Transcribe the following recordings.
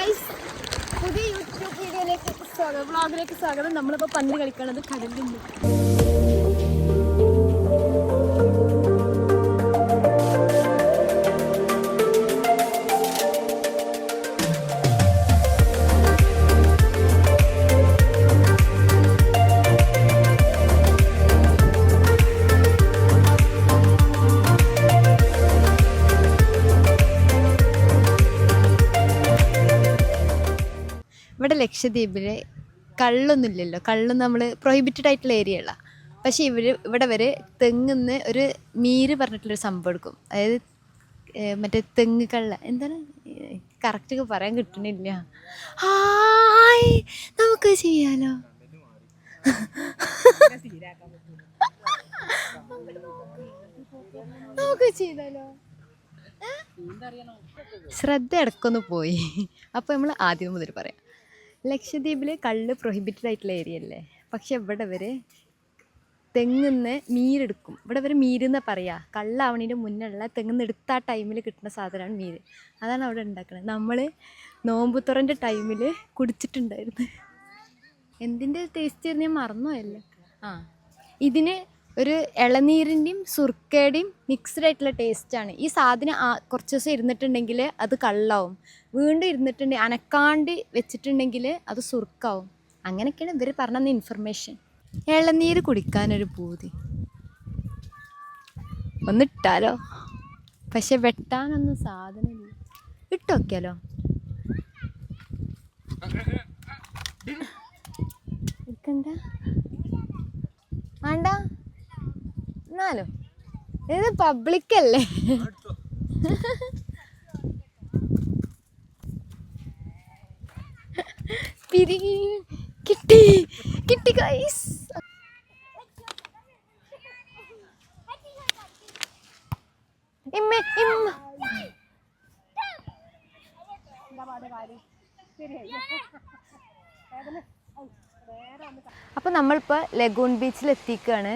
പുതിയ യൂട്യൂബ് വീഡിയോയിലേക്ക് സ്വാഗതം. വ്ളോഗിലേക്ക് സ്വാഗതം. നമ്മളിപ്പോൾ പന്ത് കളിക്കണത് കടലിൽ നിന്ന്. ഇവിടെ ലക്ഷദ്വീപിൽ കള്ളൊന്നുമില്ലല്ലോ. കള്ള് നമ്മൾ പ്രൊഹിബിറ്റഡ് ആയിട്ടുള്ള ഏരിയ ഉള്ള. പക്ഷേ ഇവർ ഇവിടെ വരെ തെങ്ങുന്ന് ഒരു മീര് പറഞ്ഞിട്ടുള്ളൊരു സംഭവം എടുക്കും. അതായത് മറ്റേ തെങ്ങ് കള്ള. എന്താണ്? കറക്റ്റ് പറയാൻ കിട്ടണില്ല. ഹായ് നമുക്ക് ചെയ്യാലോ? നമുക്ക് ചെയ്താലോ? ശ്രദ്ധ ഇടക്കൊന്ന് പോയി. അപ്പോൾ നമ്മൾ ആദ്യം മുതൽ പറയാം. ലക്ഷദ്വീപിൽ കള്ള് പ്രൊഹിബിറ്റഡ് ആയിട്ടുള്ള ഏരിയ അല്ലേ? പക്ഷെ ഇവിടെ വരെ തെങ്ങുന്ന് മീരെടുക്കും ഇവിടെ വരെ മീരെന്ന് പറയുക കള്ളാവണീന്റെ മുന്നുള്ള തെങ്ങുന്ന് എടുത്ത ആ ടൈമിൽ കിട്ടുന്ന സാധനമാണ് മീര് അതാണ് അവിടെ ഉണ്ടാക്കുന്നത് നമ്മൾ നോമ്പുത്തുറന്റെ ടൈമിൽ കുടിച്ചിട്ടുണ്ടായിരുന്നു. എന്തിന്റെ ടേസ്റ്റ് ഞാൻ മറന്നുപോയല്ലോ. ആ. ഇതിന് ഒരു ഇളനീരിന്റെയും സുർക്കയുടെയും മിക്സ്ഡ് ആയിട്ടുള്ള ടേസ്റ്റാണ് ഈ സാധനം കുറച്ച് ദിവസം ഇരുന്നിട്ടുണ്ടെങ്കിൽ അത് കള്ളാവും. വീണ്ടും ഇരുന്നിട്ടുണ്ടെങ്കിൽ അനക്കാണ്ട് വെച്ചിട്ടുണ്ടെങ്കിൽ അത് സുർക്കാവും. അങ്ങനെയൊക്കെയാണ് ഇവർ പറഞ്ഞ ഇൻഫർമേഷൻ ഇളനീര് കുടിക്കാനൊരു പൂതി. ഒന്നിട്ടാലോ പക്ഷെ വെട്ടാനൊന്നും സാധനമില്ല. ഇട്ടോക്കിയാലോ എടുക്കണ്ട വേണ്ട. എന്നാലോ ഇത് പബ്ലിക് അല്ലേ? പിരികി കിട്ടി കിട്ടി ഗൈസ് ഇമ്മ ഇമ്മ. അപ്പോൾ നമ്മളിപ്പോൾ ലഗൂൺ ബീച്ചിൽ എത്തിക്കുകയാണ്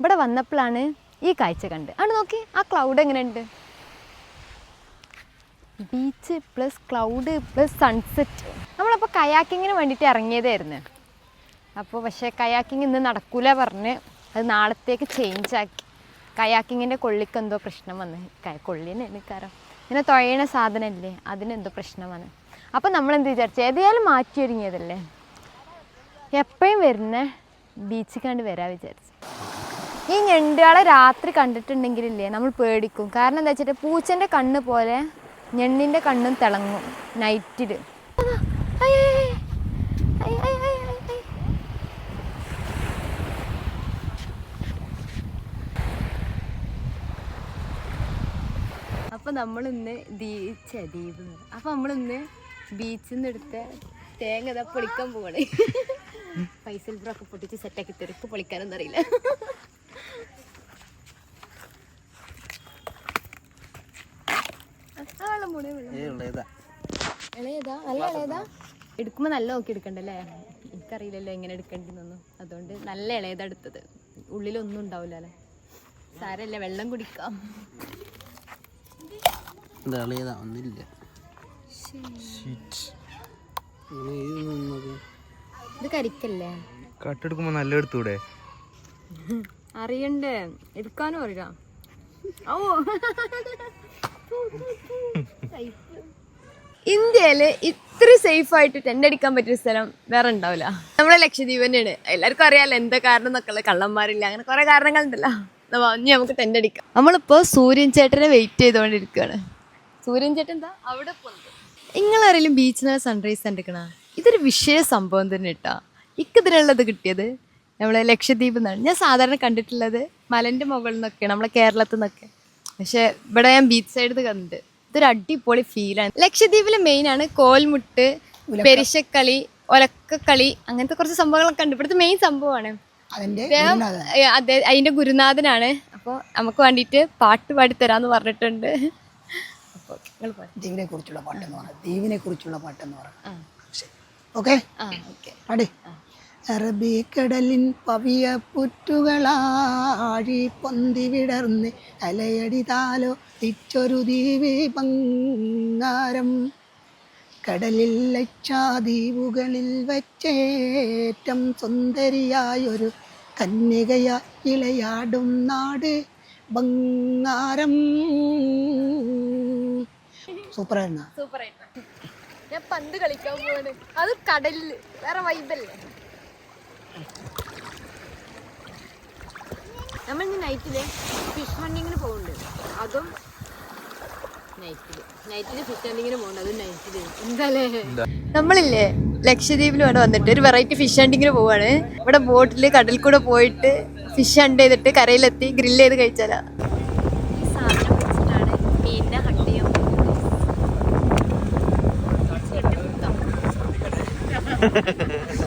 ഇവിടെ വന്നപ്പോഴാണ് ഈ കാഴ്ച കണ്ട്. ആണ് നോക്കി ആ ക്ലൗഡ് എങ്ങനെയുണ്ട്? Beach plus cloud plus sunset നമ്മളപ്പോൾ കയാക്കിങ്ങിന് വേണ്ടിയിട്ട് ഇറങ്ങിയതായിരുന്നു. അപ്പോൾ പക്ഷേ കയാക്കിങ് ഇന്ന് നടക്കൂല പറഞ്ഞ് അത് നാളത്തേക്ക് ചേഞ്ച് ആക്കി. കയാക്കിങ്ങിന്റെ കൊള്ളിക്ക് എന്തോ പ്രശ്നം വന്ന്. കൊള്ളിന് കാരണം ഇങ്ങനെ തുഴയണ സാധനമല്ലേ അതിനെന്തോ പ്രശ്നം വന്ന്. അപ്പോൾ നമ്മൾ എന്ത് വിചാരിച്ചു? ഏതായാലും മാറ്റി ഒരുങ്ങിയതല്ലേ? എപ്പോഴും വരുന്ന ബീച്ചിൽ കണ്ട് വരാൻ വിചാരിച്ചു. ഈ ഞണ്ടുകളെ രാത്രി കണ്ടിട്ടുണ്ടെങ്കിലില്ലേ നമ്മൾ പേടിക്കും. കാരണം എന്താ വെച്ചിട്ട് പൂച്ചന്റെ കണ്ണ് പോലെ ഞെണ്ണിന്റെ കണ്ണും തിളങ്ങും നൈറ്റിൽ അപ്പൊ നമ്മൾ ഇന്ന് ബീച്ച് ദ്വീപ്. അപ്പൊ നമ്മൾ ഇന്ന് ബീച്ചിൽ നിന്ന് എടുത്ത തേങ്ങ ഇതാ പൊളിക്കാൻ പോവാണ്. പൈസ ഒക്കെ പൊട്ടിച്ച് സെറ്റാക്കി തെരുപ്പ് പൊളിക്കാനൊന്നും അറിയില്ല. എടുക്കുമ്പോ നല്ല നോക്കി എടുക്കണ്ടല്ലേ? എനിക്കറിയില്ലല്ലോ എങ്ങനെ എടുക്കണ്ടെന്നൊന്നും അതുകൊണ്ട് നല്ല ഇളയതാ എടുത്തത്. ഉള്ളിലൊന്നും ഉണ്ടാവില്ലല്ലേ? സാരല്ല വെള്ളം കുടിക്കാം. ഒന്നില്ല ഇത് കരിക്കല്ലേ? കട്ടെടുക്കുമ്പോ നല്ല എടുത്തൂടെ? അറിയണ്ടേ? എടുക്കാനും അറിയാം ഓ ഇന്ത്യയിൽ ഇത്ര സേഫ് ആയിട്ട് ടെന്റ് അടിക്കാൻ പറ്റിയ സ്ഥലം വേറെ ഉണ്ടാവില്ല. നമ്മളെ ലക്ഷദ്വീപ് തന്നെയാണ് എല്ലാവർക്കും അറിയാമല്ലോ എന്താ കാരണം എന്നൊക്കെ കള്ളന്മാരില്ല. അങ്ങനെ കുറെ കാരണങ്ങൾ ഉണ്ടല്ലോ. വാ, ഇനി നമുക്ക് ടെന്റ് അടിക്കാം. നമ്മളിപ്പോ സൂര്യൻ ചേട്ടനെ വെയിറ്റ് ചെയ്തുകൊണ്ടിരിക്കുകയാണ് സൂര്യൻ ചേട്ടൻ എന്താ? അവിടെ നിങ്ങളാരെങ്കിലും ബീച്ചിൽ സൺറൈസ് കണ്ടിരിക്കണ ഇതൊരു വിഷയ സംഭവം തന്നെ ഇട്ടാ ഇക്കതിനുള്ളത് കിട്ടിയത്? നമ്മളെ ലക്ഷദ്വീപ് എന്നാണ്. ഞാൻ സാധാരണ കണ്ടിട്ടുള്ളത് മലന്റെ മുകളിൽ നിന്നൊക്കെയാണ് നമ്മളെ കേരളത്തിൽ നിന്നൊക്കെ. പക്ഷെ ഇവിടെ ഞാൻ ബീച്ച് സൈഡിൽ കണ്ടിട്ട് ഇതൊരു അടിപൊളി ഫീലാണ് ലക്ഷദ്വീപിലെ മെയിൻ ആണ് കോൽമുട്ട് പെരിശക്കളി ഒലക്കക്കളി അങ്ങനത്തെ കുറച്ച് സംഭവങ്ങളൊക്കെ ഉണ്ട് ഇവിടുത്തെ മെയിൻ സംഭവമാണ്. അതിന്റെ അതെ അതിന്റെ ഗുരുനാഥനാണ്. അപ്പോൾ നമുക്ക് വേണ്ടിട്ട് പാട്ട് പാടി തരാന്ന് പറഞ്ഞിട്ടുണ്ട്. അപ്പോൾ നിങ്ങൾ പാടി ദ്വീപിനെ കുറിച്ചുള്ള പാട്ടെന്ന് പറയാം ദ്വീപിനെ കുറിച്ചുള്ള പാട്ടെന്ന് പറയാം ഓക്കെ? ആ ഓക്കെ. പാടി. അറബിക്കടലിൻ പവിയ പുറ്റുകളാഴി പൊന്തി വിടർന്ന് അലയടി താലോ തിച്ചൊരു ദ്വീപി പങ്കാരം. കടലിൽ ലക്ഷാദ്വീപുകളിൽ വച്ചേറ്റം സുന്ദരിയായൊരു കന്യകയ ഇളയാടും നാട് ബംഗാരം സൂപ്പറായിരുന്നു? സൂപ്പർ ഞാൻ പന്ത് കളിക്കാൻ പോവാണ്. അത് കടലിൽ വേറെ വൈബല്ലേ നമ്മൾ ഇന്ന് നൈറ്റിൽ ഫിഷ് ഹണ്ടിങ്ങിന് പോകുന്നുണ്ട്. അതും നൈറ്റിൽ നൈറ്റിൽ ഫിഷ് ഹണ്ടിങ്ങിന് പോകുന്നുണ്ട്. അതും നൈറ്റിൽ എന്താല്ലേ നമ്മളില്ലേ ലക്ഷദ്വീപിൽ വേണം വന്നിട്ട് ഒരു വെറൈറ്റി ഫിഷ് ഹണ്ടിങ്ങിന് പോവാണ്. ഇവിടെ ബോട്ടിൽ കടൽ കൂടെ പോയിട്ട് ഫിഷ് ഹണ്ട് ചെയ്തിട്ട് കരയിലെത്തി ഗ്രില്ല് ചെയ്ത് കഴിച്ചാലാ. വെച്ചിട്ടാണ്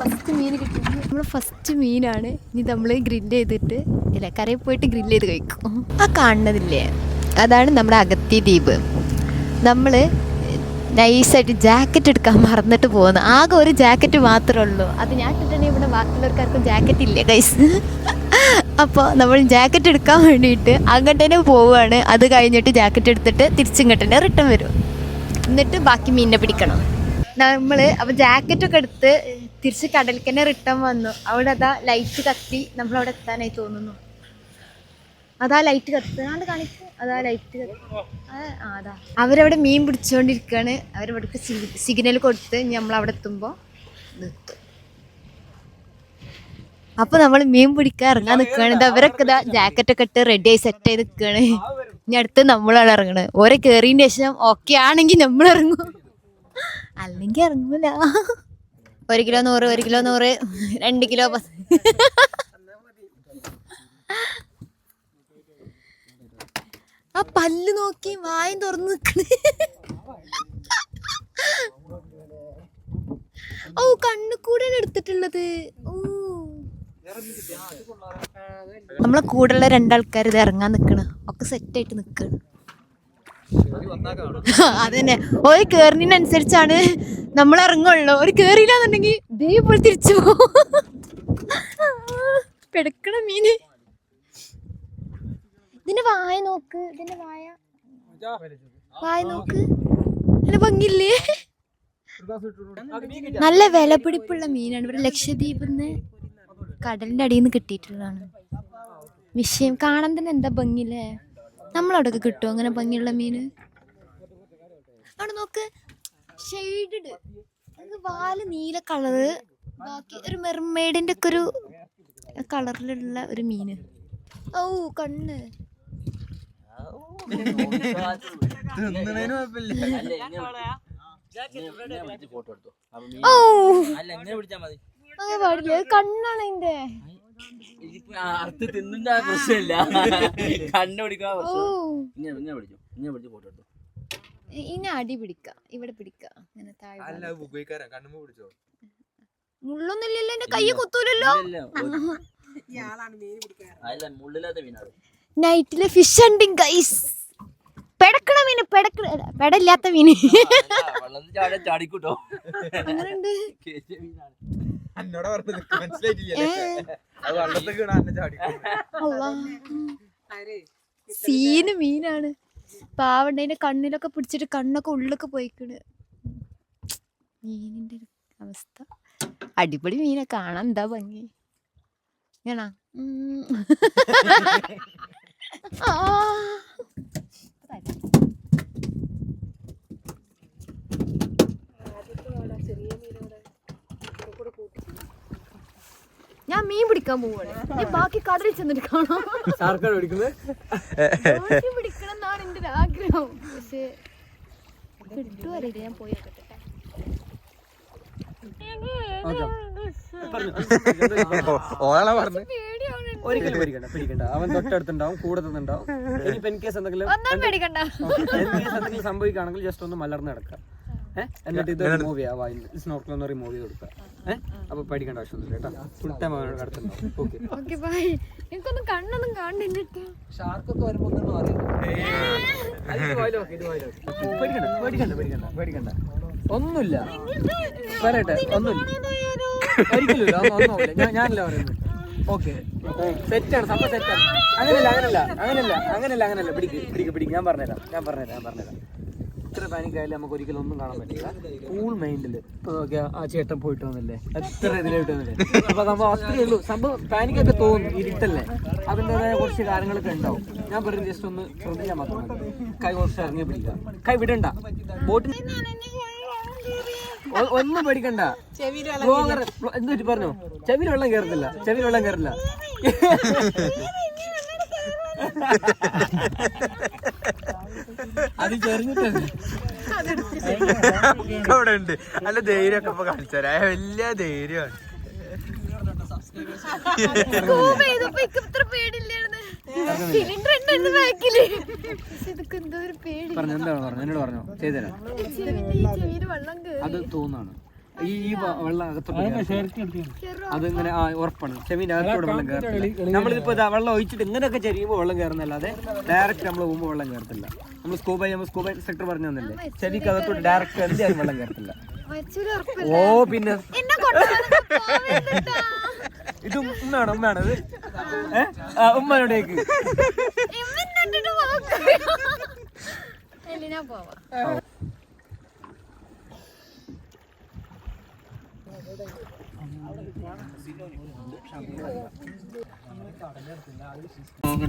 ഫസ്റ്റ് മീൻ കിട്ടി ഫസ്റ്റ് മീനാണ്. ഇനി നമ്മൾ ഗ്രില്ല് ചെയ്തിട്ട് ഇലക്കറിയിൽ പോയിട്ട് ഗ്രില്ല് ചെയ്ത് കഴിക്കും. ആ കാണുന്നതില്ലേ? അതാണ് നമ്മുടെ അഗത്തി ദ്വീപ്. നമ്മൾ നൈസായിട്ട് ജാക്കറ്റ് എടുക്കാൻ മറന്നിട്ട് പോകുന്നു. ആകെ ഒരു ജാക്കറ്റ് മാത്രമേ ഉള്ളൂ. അത് ഞാൻ ഇട്ടിട്ടുണ്ടെങ്കിൽ ഇവിടെ ബാക്കിയുള്ളവർക്കാർക്കും ജാക്കറ്റ് ഇല്ലേ കൈസ് അപ്പോൾ നമ്മൾ ജാക്കറ്റ് എടുക്കാൻ വേണ്ടിയിട്ട് അങ്ങോട്ടേനെ പോവുകയാണ്. അത് കഴിഞ്ഞിട്ട് ജാക്കറ്റ് എടുത്തിട്ട് തിരിച്ചിങ്ങോട്ടന്നെ റിട്ടേൺ വരും. എന്നിട്ട് ബാക്കി മീനിനെ പിടിക്കണം. നമ്മൾ അപ്പോൾ ജാക്കറ്റൊക്കെ എടുത്ത് തിരിച്ച് കടലിൽ തന്നെ റിട്ടേൺ വന്നു. അവിടെ അതാ ലൈറ്റ് കത്തി നമ്മളവിടെ എത്താനായി തോന്നുന്നു. അതാ ലൈറ്റ് കത്തുന്നാണ്ട് കാണിച്ചു അതാ ലൈറ്റ് അതാ. അവരവിടെ മീൻ പിടിച്ചുകൊണ്ടിരിക്കുകയാണ് അവരവിടേക്ക് സിഗ്നൽ കൊടുത്ത് നമ്മൾ അവിടെ എത്തുമ്പോൾ നിർത്തും. അപ്പൊ നമ്മൾ മീൻ പിടിക്കാൻ ഇറങ്ങാൻ നിൽക്കുകയാണ് ഇത് അവരൊക്കെ ഇതാ ജാക്കറ്റ് ഒക്കെ ഇട്ട് റെഡി ആയി സെറ്റ് ചെയ്ത് നിൽക്കുകയാണ് ഇനി അടുത്ത് നമ്മളാണ് ഇറങ്ങണത്. ഓരെ കയറിയതിന് ശേഷം ഓക്കെ ആണെങ്കിൽ നമ്മൾ ഇറങ്ങും. അല്ലെങ്കിൽ ഇറങ്ങൂല. ഒരു കിലോ നൂറ് ഒരു കിലോ നൂറ് രണ്ട് കിലോ പത്ത് ആ പല്ല് നോക്കി വായും തുറന്ന് നിക്കണേ ഓ കണ്ണു കൂടെയാണ് എടുത്തിട്ടുള്ളത്. നമ്മളെ കൂടെയുള്ള രണ്ടാൾക്കാർ ഇത് ഇറങ്ങാൻ നിക്കണ്. ഒക്കെ സെറ്റായിട്ട് നിക്കണ് അതന്നെ. ഒരു കേറിനനുസരിച്ചാണ് നമ്മൾ ഇറങ്ങുള്ളൂ. ഒരു കേറിയില്ലാന്നുണ്ടെങ്കിൽ ഇതേപോലെ തിരിച്ചു പോകും പെടുക്കണ മീന്. ഇതിന്റെ വായ നോക്ക്. ഇതിന്റെ വായ. വായ നോക്ക്. നല്ല ഭംഗില്ലേ നല്ല വിലപിടിപ്പുള്ള മീനാണ്. ഇവിടെ ലക്ഷദ്വീപിന്ന് കടലിന്റെ അടിയിൽ നിന്ന് കിട്ടിയിട്ടുള്ളതാണ്. വിഷയം കാണാൻ തന്നെ എന്താ ഭംഗിയില്ലേ? നമ്മളവിടെയൊക്കെ കിട്ടുമോ അങ്ങനെ ഭംഗിയുള്ള മീന്? അവിടെ നോക്ക് ഷെയ്ഡഡ് വാൽ നീല കളറ് ബാക്കി ഒരു മെർമേഡിന്റെ ഒക്കെ ഒരു കളറിലുള്ള ഒരു മീന്. ഓ കണ്ണ്. മീൻ ഓ പാടില്ല കണ്ണാണ് അതിന്റെ ആ അർത്ഥ തിന്നിന്റെ പ്രശ്നമില്ല. കണ്ണു പിടിക്കാൻ ഓ. പ്രശ്നം ഇങ്ങനെ ഇങ്ങനെ പിടിച്ചു ഇങ്ങനെ പിടിച്ച് ഫോട്ടോ എടുത്തു. ഇനി അടി പിടിക്കാം. ഇവിടെ പിടിക്കാം. താഴെ മുള്ളൊന്നുമില്ലല്ലോ എന്റെ കൈ കുത്തൂലല്ലോ. നൈറ്റിൽ ഫിഷ് ഹണ്ടിങ് ഗൈസ് പെടക്കണ മീന് പെടക്കണ പെടല്ലാത്ത മീന്. അങ്ങനെയുണ്ട്. എന്നോട് പറഞ്ഞത് മനസ്സിലായിട്ടില്ല. സീന് മീനാണ്. പാവണ്ടതിന്റെ കണ്ണിലൊക്കെ പിടിച്ചിട്ട് കണ്ണൊക്കെ ഉള്ളൊക്കെ പോയിക്കണ്. മീനിന്റെ അവസ്ഥ. അടിപൊളി മീനെ കാണാൻ എന്താ ഭംഗി. ഞാണാ? ആ ഞാൻ മീൻ പിടിക്കാൻ പോവാണ്. ഇനി ബാക്കി കടലിൽ ചെന്നിട്ട് കാണാം. ദോശ പിടിക്കണം എന്നാണ് എന്റെ ഒരു ആഗ്രഹം. പക്ഷേ ഞാൻ പോയി നോക്കട്ടെ. ഓളാ പറഞ്ഞു. പേടിയാണ് ഒരിക്കലും പേടിക്കണ്ട പേടിക്കണ്ട. അവൻ തൊട്ടടുത്തുണ്ടാവും കൂടെ തന്നുണ്ടാവും ഇനിയിപ്പോ എൻ കേസ് എന്തെങ്കിലും എന്തെങ്കിലും സംഭവിക്കുകയാണെങ്കിൽ ജസ്റ്റ് ഒന്ന് മലർന്ന് കിടക്കുക എന്നിട്ട് ഇത് റിമൂവ് ചെയ്യാം സ്നോർക്കിൽ ഒന്ന് റിമൂവ് ചെയ്ത് കൊടുക്കുക. അപ്പൊ പേടിക്കേണ്ട ആവശ്യമൊന്നുമില്ല കേട്ടോ. ഫുൾ ടൈം അവരോട് കിടത്തുണ്ടാവും ഓക്കെ ഓക്കെ ബൈ എനിക്കൊന്നും കണ്ണൊന്നും കാണുന്നില്ല കേട്ടോ. ഷാർക്കൊക്കെ വരുമ്പോ ഒന്നും പേടിക്കണ്ട പേടിക്കണ്ട പേടിക്കണ്ട പേടിക്കണ്ട. ഒന്നുമില്ല. പറയട്ടെ ഒന്നുമില്ല. ഒരിക്കലും ഒന്നും ഒന്നുമില്ല. ഞാൻ ഞാനല്ല പറയുന്നത്? ഓക്കെ സെറ്റാണ് സംഭവം സെറ്റാണ് അങ്ങനെയല്ല അങ്ങനല്ല അങ്ങനല്ല അങ്ങനല്ല അങ്ങനല്ല പിടിക്ക് പിടിക്ക് പിടിക്ക്. ഞാൻ പറഞ്ഞുതരാം ഞാൻ പറഞ്ഞുതരാം ഞാൻ പറഞ്ഞുതരാം. ഇത്ര പാനിക് ആയാലും നമുക്ക് ഒരിക്കലും ഒന്നും കാണാൻ പറ്റില്ല ഫുൾ മൈൻഡിൽ ഇപ്പൊ ആ ചേട്ടൻ പോയിട്ട് വന്നില്ലേ എത്ര ഇതിലായിട്ട് വന്നില്ലേ അപ്പൊ നമ്മൾ അത്രേ ഉള്ളൂ സംഭവം പാനിക്കൊക്കെ തോന്നും ഇരുട്ടല്ലേ അതിന്റെതായ കുറച്ച് കാര്യങ്ങളൊക്കെ ഉണ്ടാവും ഞാൻ പറയുന്നത് ജസ്റ്റ് ഒന്ന് ശ്രദ്ധിക്കാൻ മാത്രം കൈ കുറച്ച് ഇറങ്ങി പിടിക്കുക കൈ വിടണ്ട ബോട്ടിൽ ഒന്നും പേടിക്കണ്ട ബ്ലോഗർ എന്ത് പറ്റി പറഞ്ഞു ചെവിയിൽ വെള്ളം കയറത്തില്ല ചെവിയിൽ വെള്ളം കയറില്ല അത് ചെറിഞ്ഞിട്ടുണ്ട് അവിടെ ഉണ്ട്. അല്ല ധൈര്യമൊക്കെ ഇപ്പൊ കാണിച്ചാരാ വലിയ ധൈര്യമാണ്. പറഞ്ഞു എന്താണ് പറഞ്ഞു? എന്നോട് പറഞ്ഞു. ചെയ്തുതരാം ചെവിന്റെ വെള്ളം കേറി. അത് തോന്നാണ്. ഈ ഈ വെള്ളം അകത്തോട്ട്. അതിങ്ങനെ ആ ഉറപ്പാണ്. ചെവിന്റെ അകത്തോടെ വെള്ളം കയറത്തില്ല നമ്മളിപ്പോ ഇതാ വെള്ളം ഒഴിച്ചിട്ട് ഇങ്ങനെയൊക്കെ ചെരിയുമ്പോൾ വെള്ളം കയറുന്നല്ലാതെ ഡയറക്റ്റ് നമ്മൾ പോകുമ്പോൾ വെള്ളം കയറത്തില്ല നമ്മൾ സ്കൂബ സ്കൂബ സെക്ടർ പറഞ്ഞു തന്നില്ലേ? ചെവിക്ക് അകത്തോട്ട് ഡയറക്റ്റ് എന്തായാലും വെള്ളം കയറത്തില്ല ഓ പിന്നെ. ഇത് ഉമ്മയാണോ ഉമ്മയാണോ ഇത്? ഉമ്മനോടേക്ക് പോവാ.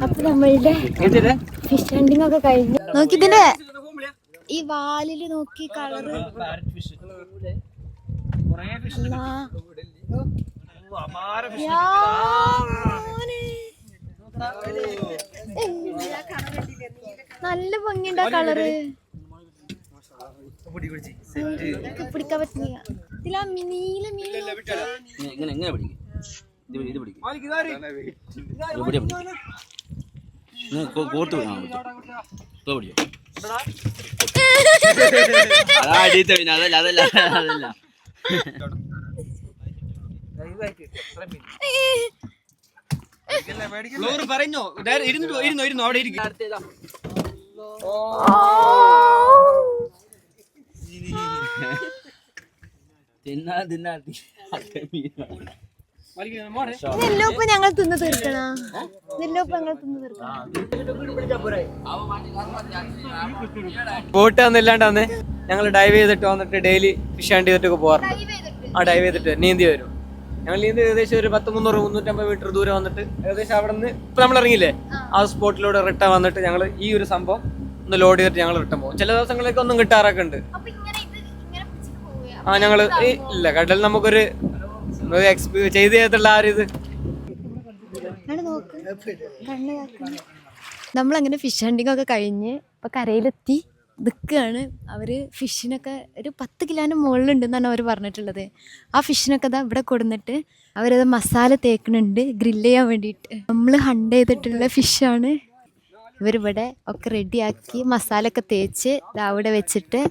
അപ്പൊ നമ്മളുടെ എന്തിനാ ഫിഷ് ഹണ്ടിങ് ഒക്കെ കഴിഞ്ഞു. ഈ വാലിൽ നോക്കി കളറ്. നല്ല ഭംഗിണ്ടാ കളറ്. പിടിക്കാൻ പറ്റുന്നില്ല. ഇങ്ങനെ എങ്ങനെ പിടിക്കും. ഇത് പിടി- ഇത് പിടിക്കും. കോർത്ത് വിടാൻ പറ്റും പിടിയോ അതാ അടിയത്തെ പിന്നെ അതല്ല അതല്ല അതല്ല. പറഞ്ഞോ ഇരുന്നു ഇരുന്നോ ഇരുന്നോ അവിടെ ഇരിക്കും. തിന്നാ തിന്നാ നെല്ലോപ്പ് ഞങ്ങൾ തിന്ന് തീർക്കണ? നെല്ലോപ്പ് ഞങ്ങൾ തിന്ന് തീർക്കണം? ബോട്ട് വന്നില്ലാണ്ട് വന്ന് ഞങ്ങൾ ഡൈവ് ചെയ്തിട്ട് വന്നിട്ട് ഡെയിലി ഫിഷ് ഹാൻഡ് ചെയ്തിട്ടൊക്കെ പോവാറ് ആ ഡൈവ് ചെയ്തിട്ട് നീന്തി വരും. ഞങ്ങൾ നീന്തി ഏകദേശം ഒരു പത്ത് മുന്നൂറ് മുന്നൂറ്റമ്പത് മീറ്റർ ദൂരെ വന്നിട്ട് ഏകദേശം അവിടെ നിന്ന് ഇപ്പൊ നമ്മൾ ഇറങ്ങിയില്ലേ? ആ. സ്പോട്ടിലൂടെ റിട്ടേൺ വന്നിട്ട് ഞങ്ങൾ ഈ ഒരു സംഭവം ഒന്ന് ലോഡ് ചെയ്തിട്ട് ഞങ്ങൾ റിട്ടേൺ പോകും. ചില ദിവസങ്ങളിലൊക്കെ ഒന്നും കിട്ടാറൊക്കെ ഉണ്ട്. ആ ഞങ്ങൾ ഇല്ല കടൽ നമുക്കൊരു ചെയ്ത് ചെയ്തിട്ടുള്ള ആ ഒരു ഇത്. നമ്മളങ്ങനെ ഫിഷ് ഹണ്ടിങ് ഒക്കെ കഴിഞ്ഞ് ഇപ്പൊ കരയിലെത്തി നിൽക്കുകയാണ് അവർ ഫിഷിനൊക്കെ ഒരു പത്ത് കിലോന് മുകളിലുണ്ടെന്നാണ് അവർ പറഞ്ഞിട്ടുള്ളത്. ആ ഫിഷിനൊക്കെ ഇതാ ഇവിടെ കൊടുന്നിട്ട് അവരത് മസാല തേക്കുന്നുണ്ട് ഗ്രില്ല് ചെയ്യാൻ വേണ്ടിയിട്ട്. നമ്മൾ ഹണ്ട് ചെയ്തിട്ടുള്ള ഫിഷാണ് ഇവരിവിടെ ഒക്കെ റെഡിയാക്കി മസാല ഒക്കെ തേച്ച് അവിടെ വെച്ചിട്ട്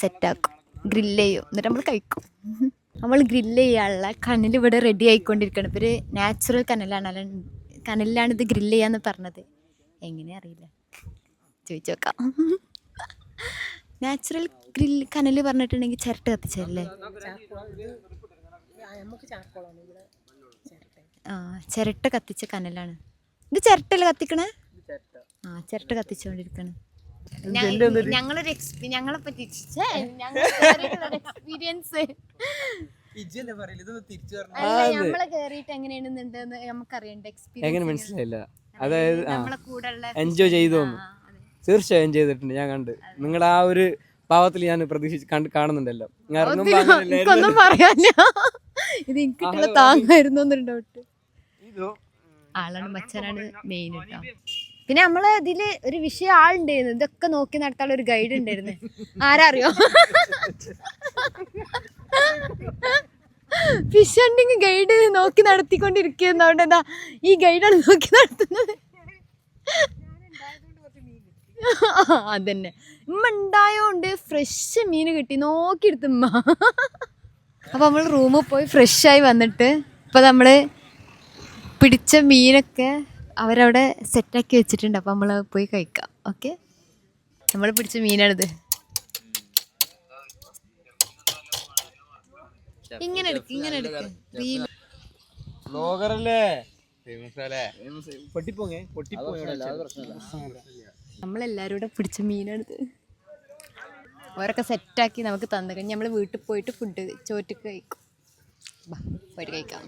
സെറ്റാക്കും ഗ്രില്ല് ചെയ്യും. എന്നിട്ട് നമ്മൾ കഴിക്കും. നമ്മൾ ഗ്രില്ല് ചെയ്യാനുള്ള കനൽ ഇവിടെ റെഡി ആയിക്കൊണ്ടിരിക്കുകയാണ്. ഇവർ നാച്ചുറൽ കനലാണ്. അല്ല കനലിലാണ് ഇത് ഗ്രില്ല് ചെയ്യാന്ന് പറഞ്ഞത്. എങ്ങനെ അറിയില്ല. ചോദിച്ചു നോക്കാം. നാച്ചുറൽ ഗ്രില്ല് കനൽ പറഞ്ഞിട്ടുണ്ടെങ്കിൽ ചിരട്ട കത്തിച്ചല്ലേ ആ ചിരട്ട കത്തിച്ച കനലാണ്. ഇത് ചിരട്ടല്ലേ കത്തിക്കണേ? ആ ചിരട്ട കത്തിച്ചുകൊണ്ടിരിക്കണ്. ഞങ്ങളൊരു ഞങ്ങളെ എക്സ്പീരിയൻസ് നമ്മളെ കേറിയിട്ട് എങ്ങനെയാണെന്നുണ്ടെന്ന് നമുക്കറിയണ്ട എങ്ങനെ എക്സ്പീരിയൻസ് മനസ്സിലായില്ല. അതായത് നമ്മളെ കൂടെ ഉള്ള എൻജോയ് ചെയ്തു തീർച്ചയായും എൻജോയ് ചെയ്തിട്ടുണ്ട് ഞാൻ കണ്ട്. നിങ്ങളുടെ ആ ഒരു പാവത്തിൽ ഞാൻ പ്രതീക്ഷിച്ച് കണ്ട് കാണുന്നുണ്ടല്ലോ. എനിക്കൊന്നും പറയാനില്ല. ഇത് താങ്ങായിരുന്നു ഡൗട്ട് ആളാണ് മച്ചനാണ് മെയിൻ കേട്ടോ പിന്നെ നമ്മളെ ഇതിൽ ഒരു വിഷയം ആളുണ്ടായിരുന്നു. ഇതൊക്കെ നോക്കി നടത്താനുള്ള ഒരു ഗൈഡ് ഉണ്ടായിരുന്നു. ആരറിയോ? ഫിഷ് ഹണ്ടിങ് ഗൈഡ് നോക്കി നടത്തിക്കൊണ്ടിരിക്കുന്നതുകൊണ്ട് എന്താ ഈ ഗൈഡാണ് നോക്കി നടത്തുന്നത്? അതന്നെ. ഉമ്മ ഉണ്ടായോണ്ട് ഫ്രഷ് മീൻ കിട്ടി. നോക്കിയെടുത്ത് ഉമ്മ. അപ്പൊ നമ്മൾ റൂമിൽ പോയി ഫ്രഷ് ആയി വന്നിട്ട് ഇപ്പൊ നമ്മൾ പിടിച്ച മീനൊക്കെ അവരവിടെ സെറ്റാക്കി വെച്ചിട്ടുണ്ട്. അപ്പോൾ നമ്മൾ പോയി കഴിക്കാം. ഓക്കെ? നമ്മൾ പിടിച്ച മീനാണിത്. ഇങ്ങനെ എടുക്ക് ഇങ്ങനെ എടുക്ക്. ബ്ലോഗറല്ലേ പൊട്ടിപ്പോങ്ങേ? നമ്മളെല്ലാവരും പിടിച്ച മീനാണിത്. അവരൊക്കെ സെറ്റാക്കി നമുക്ക് തന്നു. കഴിഞ്ഞ് നമ്മൾ വീട്ടിൽ പോയിട്ട് ഫുഡ് ചോറ്റ് കഴിക്കും. ബാ പോയിട്ട് കഴിക്കാം.